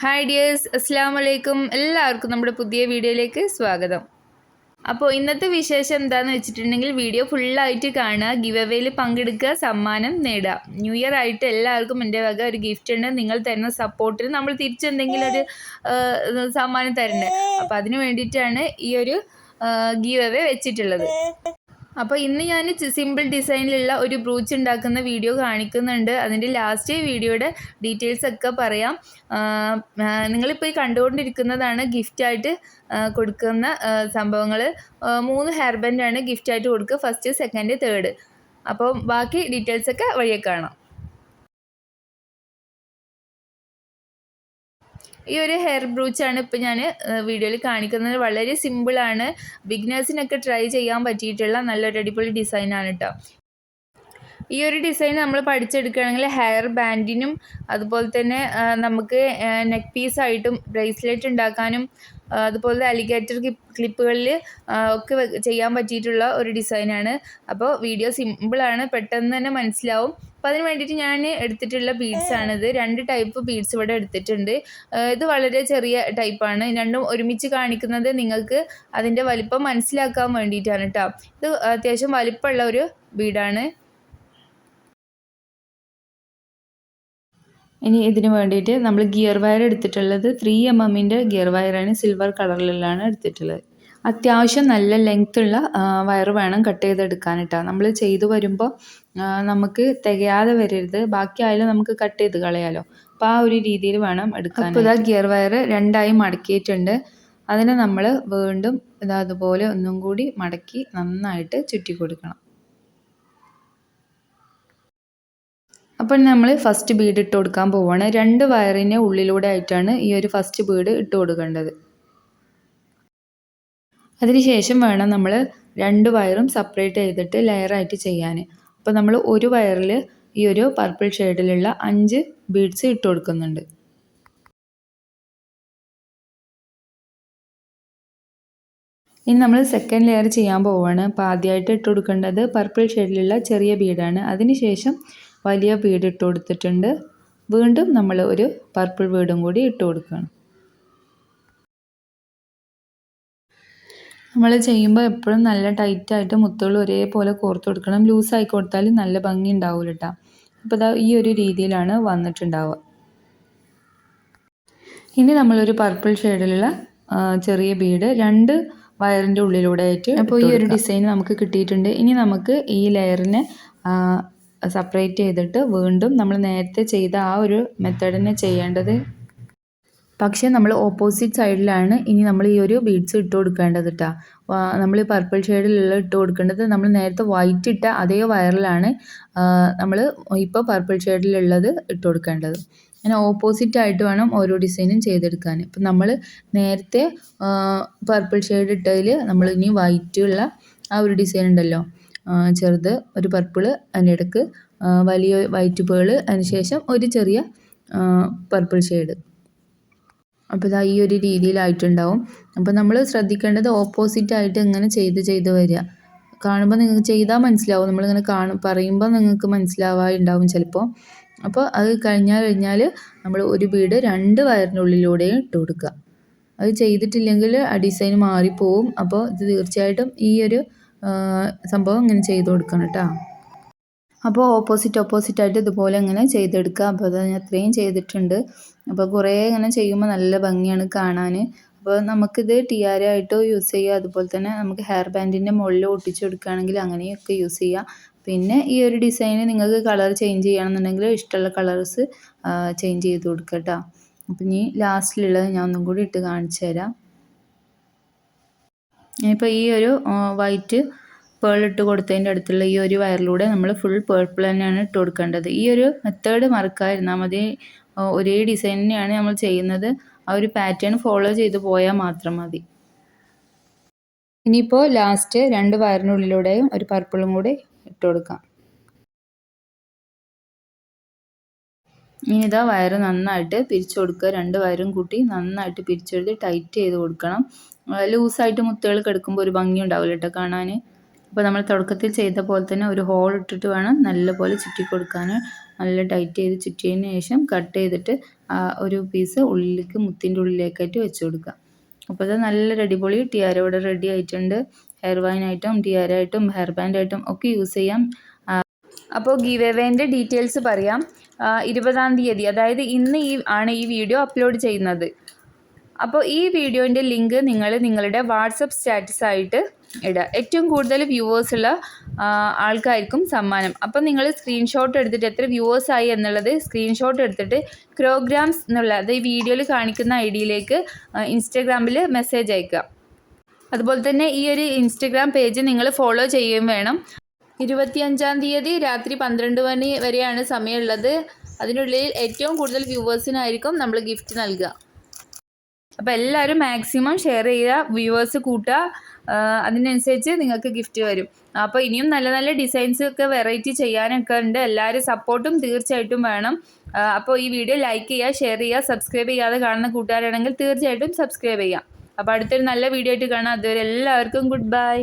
Hi dears അസ്സാം വലൈക്കും എല്ലാവർക്കും നമ്മുടെ പുതിയ വീഡിയോയിലേക്ക് സ്വാഗതം. അപ്പോൾ ഇന്നത്തെ വിശേഷം എന്താണെന്ന് വെച്ചിട്ടുണ്ടെങ്കിൽ വീഡിയോ ഫുള്ളായിട്ട് കാണുക ഗിവ് അവേയിൽ പങ്കെടുക്കുക സമ്മാനം നേടുക. ന്യൂ ഇയർ ആയിട്ട് എല്ലാവർക്കും എന്റെ വക ഒരു ഗിഫ്റ്റ് ഉണ്ട്. നിങ്ങൾ തരുന്ന സപ്പോർട്ടിന് നമ്മൾ തിരിച്ചെന്തെങ്കിലും ഒരു സമ്മാനം തരണ്ടേ. അപ്പോൾ അതിന് വേണ്ടിയിട്ടാണ് ഈ ഒരു ഗീവ് അവേ വെച്ചിട്ടുള്ളത്. അപ്പോൾ ഇന്ന് ഞാൻ സിമ്പിൾ ഡിസൈനിലുള്ള ഒരു ബ്രൂച്ച് ഉണ്ടാക്കുന്ന വീഡിയോ കാണിക്കുന്നുണ്ട്. അതിന്റെ ലാസ്റ്റ് വീഡിയോയുടെ ഡീറ്റെയിൽസ് ഒക്കെ പറയാം. നിങ്ങളിപ്പോൾ കണ്ടുകൊണ്ടിരിക്കുന്നതാണ് ഗിഫ്റ്റായിട്ട് കൊടുക്കുന്ന സംഭവങ്ങൾ മൂന്ന് ഹെയർ ബാൻഡാണ് ഗിഫ്റ്റായിട്ട് കൊടുക്കുക. ഫസ്റ്റ് സെക്കൻഡ് തേർഡ് അപ്പോൾ ബാക്കി ഡീറ്റെയിൽസ് ഒക്കെ വഴിയെ കാണാം. ഈ ഒരു ഹെയർ ബ്രൂച്ചാണ് ഇപ്പോൾ ഞാൻ വീഡിയോയിൽ കാണിക്കുന്നത്. വളരെ സിമ്പിളാണ് ബിഗ്നേഴ്സിനൊക്കെ ട്രൈ ചെയ്യാൻ പറ്റിയിട്ടുള്ള നല്ലൊരു അടിപൊളി ഡിസൈനാണ് കേട്ടോ ഈ ഒരു ഡിസൈൻ നമ്മൾ പഠിച്ചെടുക്കുകയാണെങ്കിൽ ഹെയർ ബാൻഡിനും അതുപോലെ തന്നെ നമുക്ക് നെക്ക് പീസായിട്ടും ബ്രേസ്ലെറ്റ് ഉണ്ടാക്കാനും അതുപോലെ അലിഗേറ്റർ ക്ലിപ്പുകളിൽ ഒക്കെ ചെയ്യാൻ പറ്റിയിട്ടുള്ള ഒരു ഡിസൈനാണ് അപ്പോൾ വീഡിയോ സിമ്പിളാണ് പെട്ടെന്ന് തന്നെ മനസ്സിലാവും. അപ്പോൾ അതിന് വേണ്ടിയിട്ട് ഞാൻ എടുത്തിട്ടുള്ള ബീഡ്സ് ആണിത്. രണ്ട് ടൈപ്പ് ബീഡ്സ് ഇവിടെ എടുത്തിട്ടുണ്ട്. ഇത് വളരെ ചെറിയ ടൈപ്പാണ് രണ്ടും ഒരുമിച്ച് കാണിക്കുന്നത് നിങ്ങൾക്ക് അതിന്റെ വലിപ്പം മനസ്സിലാക്കാൻ വേണ്ടിയിട്ടാണ് കേട്ടോ ഇത് അത്യാവശ്യം വലിപ്പമുള്ള ഒരു ബീഡാണ് ഇനി ഇതിന് വേണ്ടിയിട്ട് നമ്മൾ ഗിയർ വയർ എടുത്തിട്ടുള്ളത് ത്രീ എം എമ്മിന്റെ ഗിയർ വയറാണ് സിൽവർ കളറിലാണ് എടുത്തിട്ടുള്ളത്. അത്യാവശ്യം നല്ല ലെങ്ത് ഉള്ള വയർ വേണം കട്ട് ചെയ്തെടുക്കാൻ കേട്ടോ നമ്മൾ ചെയ്തു വരുമ്പോൾ നമുക്ക് തികയാതെ വരരുത്. ബാക്കി ആയാലും നമുക്ക് കട്ട് ചെയ്ത് കളയാലോ. അപ്പോൾ ആ ഒരു രീതിയിൽ വേണം എടുക്കാൻ അപ്പോൾ ഇതാ ഗിയർ വയർ രണ്ടായി മടക്കിയിട്ടുണ്ട്. അതിനെ നമ്മൾ വീണ്ടും ഇതാ അതുപോലെ ഒന്നും കൂടി മടക്കി നന്നായിട്ട് ചുറ്റി കൊടുക്കണം. അപ്പോൾ നമ്മൾ ഫസ്റ്റ് ബീഡ് ഇട്ട് കൊടുക്കാൻ പോവുകയാണ് രണ്ട് വയറിന്റെ ഉള്ളിലൂടെ ആയിട്ടാണ് ഈ ഒരു ഫസ്റ്റ് ബീഡ് ഇട്ട് കൊടുക്കേണ്ടത്. അതിനുശേഷം വേണം നമ്മൾ രണ്ട് വയറും സെപ്പറേറ്റ് ചെയ്തിട്ട് ലെയറായിട്ട് ചെയ്യാൻ അപ്പോൾ നമ്മൾ ഒരു വയറിൽ ഈ ഒരു പർപ്പിൾ ഷെയ്ഡിലുള്ള അഞ്ച് ബീഡ്സ് ഇട്ട് കൊടുക്കുന്നുണ്ട്. ഇനി നമ്മൾ സെക്കൻഡ് ലെയർ ചെയ്യാൻ പോവുകയാണ് അപ്പോൾ ആദ്യമായിട്ട് ഇട്ട് കൊടുക്കേണ്ടത് പർപ്പിൾ ഷെയ്ഡിലുള്ള ചെറിയ ബീഡാണ് അതിനുശേഷം വലിയ ബീഡ് ഇട്ട് കൊടുത്തിട്ടുണ്ട്. വീണ്ടും നമ്മൾ ഒരു പർപ്പിൾ ബീഡും കൂടി ഇട്ട് കൊടുക്കണം. നമ്മൾ ചെയ്യുമ്പോൾ എപ്പോഴും നല്ല ടൈറ്റായിട്ട് മുത്തുകൾ ഒരേപോലെ കോർത്ത് കൊടുക്കണം. ലൂസായി കൊടുത്താൽ നല്ല ഭംഗി ഉണ്ടാവില്ല കേട്ടോ അപ്പോൾ ഇതാ ഈ ഒരു രീതിയിലാണ് വന്നിട്ടുണ്ടാവുക. ഇനി നമ്മളൊരു പർപ്പിൾ ഷെയ്ഡിലുള്ള ചെറിയ ബീഡ് രണ്ട് വയറിന്റെ ഉള്ളിലൂടെ ആയിട്ട് അപ്പോൾ ഈ ഒരു ഡിസൈൻ നമുക്ക് കിട്ടിയിട്ടുണ്ട്. ഇനി നമുക്ക് ഈ ലെയറിനെ സെപ്പറേറ്റ് ചെയ്തിട്ട് വീണ്ടും നമ്മൾ നേരത്തെ ചെയ്ത ആ ഒരു മെത്തേഡിനെ ചെയ്യേണ്ടത് പക്ഷേ നമ്മൾ ഓപ്പോസിറ്റ് സൈഡിലാണ് ഇനി നമ്മൾ ഈ ഒരു ബീഡ്സ് ഇട്ട് കൊടുക്കേണ്ടത് കേട്ടോ നമ്മൾ പർപ്പിൾ ഷെയ്ഡിലുള്ള ഇട്ട് കൊടുക്കേണ്ടത് നമ്മൾ നേരത്തെ വൈറ്റ് ഇട്ട അതേ വയറിലാണ് നമ്മൾ ഇപ്പോൾ പർപ്പിൾ ഷെയ്ഡിലുള്ളത് ഇട്ട് കൊടുക്കേണ്ടത്. അങ്ങനെ ഓപ്പോസിറ്റ് ആയിട്ട് വേണം ഓരോ ഡിസൈനും ചെയ്തെടുക്കാൻ. ഇപ്പം നമ്മൾ നേരത്തെ പർപ്പിൾ ഷെയ്ഡ് ഇട്ടതിൽ നമ്മൾ ഇനി വൈറ്റ് ഉള്ള ആ ഒരു ഡിസൈൻ ഉണ്ടല്ലോ. ചെറുത് ഒരു പർപ്പിൾ അതിന്റെ ഇടയ്ക്ക് വലിയ വൈറ്റ് പേൾ അതിന് ശേഷം ഒരു ചെറിയ പർപ്പിൾ ഷെയ്ഡ് അപ്പോൾ ഇതാ ഈ ഒരു രീതിയിലായിട്ടുണ്ടാവും. അപ്പോൾ നമ്മൾ ശ്രദ്ധിക്കേണ്ടത് ഓപ്പോസിറ്റ് ആയിട്ട് ഇങ്ങനെ ചെയ്ത് ചെയ്ത് വരിക. കാണുമ്പോൾ നിങ്ങൾക്ക് ചെയ്താൽ മനസ്സിലാവും. നമ്മളിങ്ങനെ കാണും പറയുമ്പോൾ നിങ്ങൾക്ക് മനസ്സിലാവാറുണ്ടാവും ചിലപ്പോൾ അപ്പോൾ അത് കഴിഞ്ഞാൽ കഴിഞ്ഞാൽ നമ്മൾ ഒരു വീട് രണ്ട് വയറിനുള്ളിലൂടെയും ഇട്ട് കൊടുക്കുക. അത് ചെയ്തിട്ടില്ലെങ്കിൽ ആ ഡിസൈൻ മാറിപ്പോവും. അപ്പോൾ ഇത് തീർച്ചയായിട്ടും ഈ ഒരു സംഭവം ഇങ്ങനെ ചെയ്ത് കൊടുക്കണം കേട്ടോ. അപ്പോൾ ഓപ്പോസിറ്റ് ഓപ്പോസിറ്റ് ആയിട്ട് ഇതുപോലെ ഇങ്ങനെ ചെയ്തെടുക്കുക. അപ്പോൾ അത് ഞാൻ അത്രയും ചെയ്തിട്ടുണ്ട്. അപ്പോൾ കുറേ ഇങ്ങനെ ചെയ്യുമ്പോൾ നല്ല ഭംഗിയാണ് കാണാൻ അപ്പോൾ നമുക്കിത് ടിയാരയായിട്ടോ യൂസ് ചെയ്യാം. അതുപോലെ തന്നെ നമുക്ക് ഹെയർ ബാൻഡിന്റെ മുകളിൽ ഒട്ടിച്ചു കൊടുക്കുകയാണെങ്കിൽ അങ്ങനെയൊക്കെ യൂസ് ചെയ്യാം. പിന്നെ ഈ ഒരു ഡിസൈന് നിങ്ങൾക്ക് കളർ ചേഞ്ച് ചെയ്യണമെന്നുണ്ടെങ്കിൽ ഇഷ്ടമുള്ള കളേഴ്സ് ചേഞ്ച് ചെയ്ത് കൊടുക്കുക കേട്ടോ അപ്പം ഇനി ലാസ്റ്റിലുള്ളത് ഞാൻ ഒന്നും കൂടി ഇട്ട് കാണിച്ചു തരാം. ഇപ്പോൾ ഈ ഒരു വൈറ്റ് പേൾ ഇട്ട് കൊടുത്തതിന്റെ അടുത്തുള്ള ഈ ഒരു വയറിലൂടെ നമ്മൾ ഫുൾ പേർപ്പിൾ തന്നെയാണ് ഇട്ട് കൊടുക്കേണ്ടത്. ഈ ഒരു മെത്തേഡ് മറക്കാതിരുന്നാൽ മതി. ഒരേ ഡിസൈൻ തന്നെയാണ് നമ്മൾ ചെയ്യുന്നത്. ആ ഒരു പാറ്റേൺ ഫോളോ ചെയ്ത് പോയാൽ മാത്രം മതി. ഇനിയിപ്പോൾ ലാസ്റ്റ് രണ്ട് വയറിനുള്ളിലൂടെയും ഒരു പർപ്പിളും കൂടി ഇട്ട് കൊടുക്കാം. ഇനി ഇതാ വയറ് നന്നായിട്ട് പിരിച്ചു കൊടുക്കുക. രണ്ട് വയറും കൂട്ടി നന്നായിട്ട് പിരിച്ചെടുത്ത് ടൈറ്റ് ചെയ്ത് കൊടുക്കണം. ലൂസായിട്ട് മുത്തുകൾ കിടക്കുമ്പോൾ ഒരു ഭംഗി ഉണ്ടാവില്ല കേട്ടോ കാണാൻ. അപ്പോൾ നമ്മൾ തുടക്കത്തിൽ ചെയ്ത പോലെ തന്നെ ഒരു ഹോൾ ഇട്ടിട്ട് വേണം നല്ലപോലെ ചുറ്റി കൊടുക്കാൻ. നല്ല ടൈറ്റ് ചെയ്ത് ചുറ്റിയതിന് ശേഷം കട്ട് ചെയ്തിട്ട് ഒരു പീസ് ഉള്ളിലേക്ക് മുത്തിന്റെ ഉള്ളിലേക്കായിട്ട് വെച്ച് കൊടുക്കുക. അപ്പോൾ ഇത് നല്ല അടിപൊളി ടിയാര ഇവിടെ റെഡി ആയിട്ടുണ്ട്. ഹെയർ വൈനായിട്ടും ടിയാരായിട്ടും ഹെയർ ബാൻഡായിട്ടും ഒക്കെ യൂസ് ചെയ്യാം. അപ്പോൾ ഗീവ് എവേന്റെ ഡീറ്റെയിൽസ് പറയാം. ഇരുപതാം തീയതി അതായത് ഇന്ന് ഈ ആണ് ഈ വീഡിയോ അപ്ലോഡ് ചെയ്യുന്നത്. അപ്പോൾ ഈ വീഡിയോന്റെ ലിങ്ക് നിങ്ങൾ നിങ്ങളുടെ വാട്സപ്പ് സ്റ്റാറ്റസ് ആയിട്ട് ഇടുക. ഏറ്റവും കൂടുതൽ വ്യൂവേഴ്സ് ഉള്ള ആൾക്കാർക്കും സമ്മാനം. അപ്പം നിങ്ങൾ സ്ക്രീൻഷോട്ട് എടുത്തിട്ട് എത്ര വ്യൂവേഴ്സ് ആയി എന്നുള്ളത് സ്ക്രീൻഷോട്ട് എടുത്തിട്ട് ക്രോഗ്രാംസ് എന്നുള്ള അത് ഈ വീഡിയോയിൽ കാണിക്കുന്ന ഐ ഡിയിലേക്ക് ഇൻസ്റ്റാഗ്രാമിൽ മെസ്സേജ് അയക്കുക. അതുപോലെ തന്നെ ഈ ഒരു ഇൻസ്റ്റഗ്രാം പേജ് നിങ്ങൾ ഫോളോ ചെയ്യുകയും വേണം. ഇരുപത്തിയഞ്ചാം തീയതി രാത്രി പന്ത്രണ്ട് മണി വരെയാണ് സമയമുള്ളത്. അതിനുള്ളിൽ ഏറ്റവും കൂടുതൽ വ്യൂവേഴ്സിനായിരിക്കും നമ്മൾ ഗിഫ്റ്റ് നൽകുക. അപ്പോൾ എല്ലാവരും മാക്സിമം ഷെയർ ചെയ്യുക വ്യൂവേഴ്സ് കൂട്ടുക. അതിനനുസരിച്ച് നിങ്ങൾക്ക് ഗിഫ്റ്റ് വരും. അപ്പോൾ ഇനിയും നല്ല നല്ല ഡിസൈൻസ് ഒക്കെ വെറൈറ്റി ചെയ്യാനൊക്കെ ഉണ്ട്. എല്ലാവരും സപ്പോർട്ടും തീർച്ചയായിട്ടും വേണം. അപ്പോൾ ഈ വീഡിയോ ലൈക്ക് ചെയ്യുക ഷെയർ ചെയ്യുക സബ്സ്ക്രൈബ് ചെയ്യാതെ കാണുന്ന കൂട്ടുകാരാണെങ്കിൽ തീർച്ചയായിട്ടും സബ്സ്ക്രൈബ് ചെയ്യാം അപ്പോൾ അടുത്തൊരു നല്ല വീഡിയോ ആയിട്ട് കാണാം. അതുവരെ എല്ലാവർക്കും ഗുഡ് ബൈ